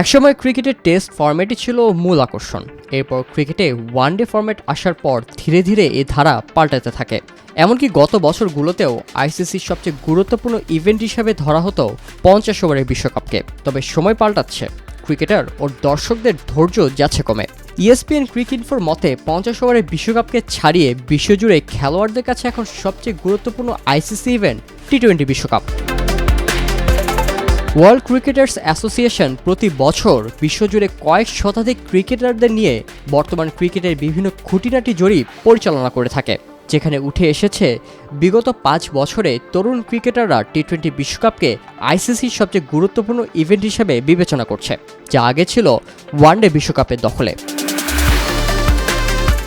একসময় ক্রিকেটের টেস্ট ফরম্যাটই ছিল মূল আকর্ষণ। এরপর ক্রিকেটে ওয়ানডে ফরম্যাট আসার পর ধীরে ধীরে এই ধারা পাল্টাতে থাকে। এমনকি গত বছরগুলোতেও আইসিসির সবচেয়ে গুরুত্বপূর্ণ ইভেন্ট হিসাবে ধরা হতো পঞ্চাশ ওভারের বিশ্বকাপকে। তবে সময় পাল্টাচ্ছে। ক্রিকেটার ও দর্শকদের ধৈর্য যাচ্ছে কমে। ইএসপিএন ক্রিকেট ফোর মতে পঞ্চাশ ওভারের বিশ্বকাপকে ছাড়িয়ে বিশ্বজুড়ে খেলোয়াড়দের কাছে এখন সবচেয়ে গুরুত্বপূর্ণ আইসিসি ইভেন্ট টি টোয়েন্টি বিশ্বকাপ। ওয়ার্ল্ড ক্রিকেটার্স অ্যাসোসিয়েশন প্রতি বছর বিশ্বজুড়ে কয়েক শতাধিক ক্রিকেটারদের নিয়ে বর্তমান ক্রিকেটের বিভিন্ন খুঁটিনাটি জরিপ পরিচালনা করে থাকে, যেখানে উঠে এসেছে বিগত পাঁচ বছরে তরুণ ক্রিকেটাররা টি টোয়েন্টি বিশ্বকাপকে আইসিসির সবচেয়ে গুরুত্বপূর্ণ ইভেন্ট হিসেবে বিবেচনা করছে, যা আগে ছিল ওয়ানডে বিশ্বকাপের দখলে।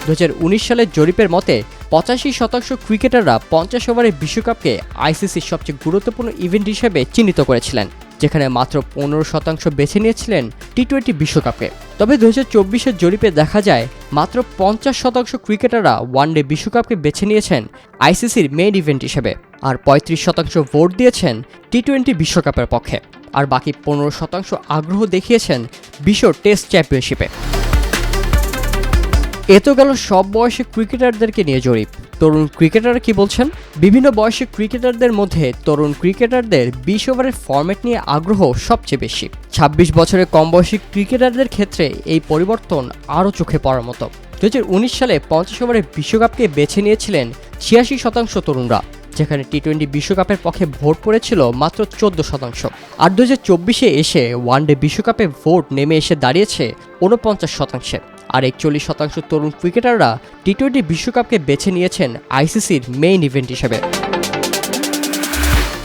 দু হাজার উনিশ সালের জরিপের মতে, পঁচাশি শতাংশ ক্রিকেটাররা পঞ্চাশ ওভারের বিশ্বকাপকে আইসিসির সবচেয়ে গুরুত্বপূর্ণ ইভেন্ট হিসেবে চিহ্নিত করেছিলেন। যেখানে মাত্র পনেরো শতাংশ বেছে নিয়েছিলেন টি টোয়েন্টি বিশ্বকাপে তবে দু হাজার চব্বিশের জরিপে দেখা যায়, মাত্র পঞ্চাশ শতাংশ ক্রিকেটাররা ওয়ান ডে বিশ্বকাপকে বেছে নিয়েছেন আইসিসির মেইন ইভেন্ট হিসেবে, আর পঁয়ত্রিশ শতাংশ ভোট দিয়েছেন টি টোয়েন্টি বিশ্বকাপের পক্ষে। আর বাকি পনেরো শতাংশ আগ্রহ দেখিয়েছেন বিশ্ব টেস্ট চ্যাম্পিয়নশিপে। এ তো গেল সব বয়সী ক্রিকেটারদেরকে নিয়ে জরিপ। তরুণ ক্রিকেটাররা কি বলছেন? বিভিন্ন বয়সী ক্রিকেটারদের মধ্যে তরুণ ক্রিকেটারদের বিশ ওভারের ফরম্যাট নিয়ে আগ্রহ সবচেয়ে বেশি। ২৬ বছরের কম বয়সী ক্রিকেটারদের ক্ষেত্রে এই পরিবর্তন আরও চোখে পড়ার মতো। দু হাজার উনিশ সালে পঞ্চাশ ওভারের বিশ্বকাপকে বেছে নিয়েছিলেন ছিয়াশি শতাংশ তরুণরা, যেখানে টি টোয়েন্টি বিশ্বকাপের পক্ষে ভোট পড়েছিল মাত্র চোদ্দ শতাংশ। আর দু হাজার চব্বিশে এসে ওয়ানডে বিশ্বকাপে ভোট নেমে এসে দাঁড়িয়েছে উনপঞ্চাশ শতাংশে। আর একচল্লিশ শতাংশ তরুণ ক্রিকেটাররা টি টোয়েন্টি বিশ্বকাপকে বেছে নিয়েছেন আইসিসির মেইন ইভেন্ট হিসেবে।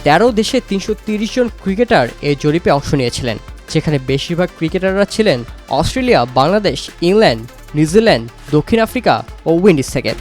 তেরো দেশে তিনশো জন ক্রিকেটার এই জরিপে অংশ নিয়েছিলেন, যেখানে বেশিরভাগ ক্রিকেটাররা ছিলেন Australia, Bangladesh, England, New Zealand, দক্ষিণ আফ্রিকা ও উইন্ডিজ থেকে।